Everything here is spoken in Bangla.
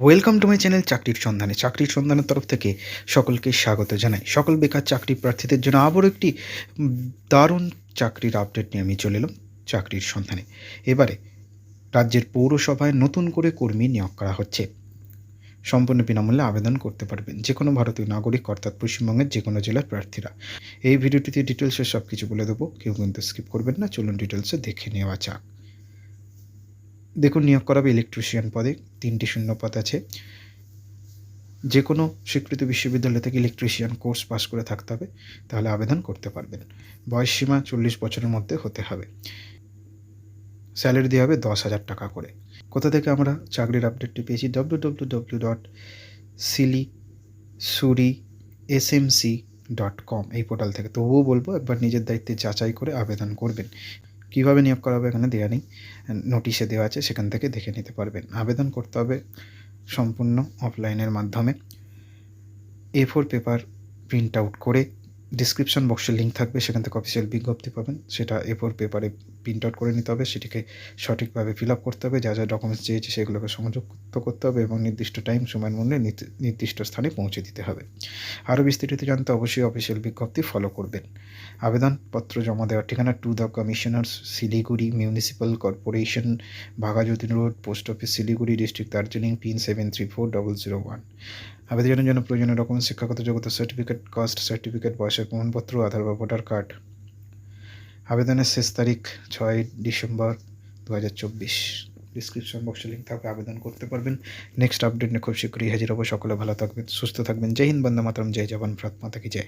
ওয়েলকাম টু মাই চ্যানেল চাকরির সন্ধানে চাকরির সন্ধানের তরফ থেকে সকলকে স্বাগত জানাই। সকল বেকার চাকরি প্রার্থীদের জন্য আবারও একটি দারুণ চাকরির আপডেট নিয়ে আমি চলে এলাম চাকরির সন্ধানে। এবারে রাজ্যের পৌরসভায় নতুন করে কর্মী নিয়োগ করা হচ্ছে। সম্পূর্ণ বিনামূল্যে আবেদন করতে পারবেন যে কোনো ভারতীয় নাগরিক অর্থাৎ পশ্চিমবঙ্গের যে কোনো জেলার প্রার্থীরা। এই ভিডিওটিতে ডিটেলসে সব কিছু বলে দেবো, কেউ কিন্তু স্কিপ করবেন না। চলুন ডিটেলসে দেখে নেওয়া যাক। দেখুন, নিয়োগ করা হবে ইলেকট্রিশিয়ান পদে, তিনটি শূন্য পদ আছে। যে কোনো স্বীকৃত বিশ্ববিদ্যালয় থেকে ইলেকট্রিশিয়ান কোর্স পাস করে থাকতে হবে, তাহলে আবেদন করতে পারবেন। বয়স সীমা চল্লিশ বছরের মধ্যে হতে হবে। স্যালারি দেওয়া হবে দশ হাজার টাকা করে। কোথা থেকে আমরা চাকরির আপডেটটি পেয়েছি? W W W dot Siliguri S M C dot com এই পোর্টাল থেকে। তবুও বলব, একবার নিজের দায়িত্বে যাচাই করে আবেদন করবেন। কীভাবে নিয়োগ করা হবে এখানে দেওয়া নেই। নোটিশে দেওয়া আছে, সেখান থেকে দেখে নিতে পারবেন। আবেদন করতে হবে সম্পূর্ণ অফলাইনের মাধ্যমে। A four paper print out করে ডিসক্রিপশন বক্সে লিঙ্ক থাকবে, সেখান থেকে অফিসিয়াল বিজ্ঞপ্তি পাবেন। সেটা এ ফোর পেপারে প্রিন্ট আউট করে নিতে হবে, সেটিকে সঠিকভাবে ফিল আপ করতে হবে, যা যা ডকুমেন্টস চেয়েছে সেগুলোকে সংযুক্ত করতে হবে এবং নির্দিষ্ট টাইম সময়ের মধ্যে নির্দি- নির্দিষ্ট স্থানে পৌঁছে দিতে হবে। আরও বিস্তারিত জানতে অবশ্যই অফিসিয়াল বিজ্ঞপ্তি ফলো করবেন। আবেদনপত্র জমা দেওয়ার ঠিকানা to the commissioners Siliguri municipal corporation Baghajatin road post office Siliguri district Darjeeling pin seven three four double zero one আবেদনের জন্য প্রয়োজনীয় ডকুমেন্ট শিক্ষাগত যোগ্যতা সার্টিফিকেট কাস্ট সার্টিফিকেট বয়সের প্রমাণপত্র আধার বা ভোটার কার্ড আবেদনের শেষ তারিখ ছয় ডিসেম্বর দু হাজার চব্বিশ ডিসক্রিপশন বক্সে লিঙ্ক থাকবে, আবেদন করতে পারবেন। নেক্সট আপডেট নিয়ে খুব শীঘ্রই হাজির হব। সকলে ভালো থাকবেন, সুস্থ থাকবেন। জয় হিন্দ, বন্দে মাতরম। জয় জবান ভারত মাতা কি জয়।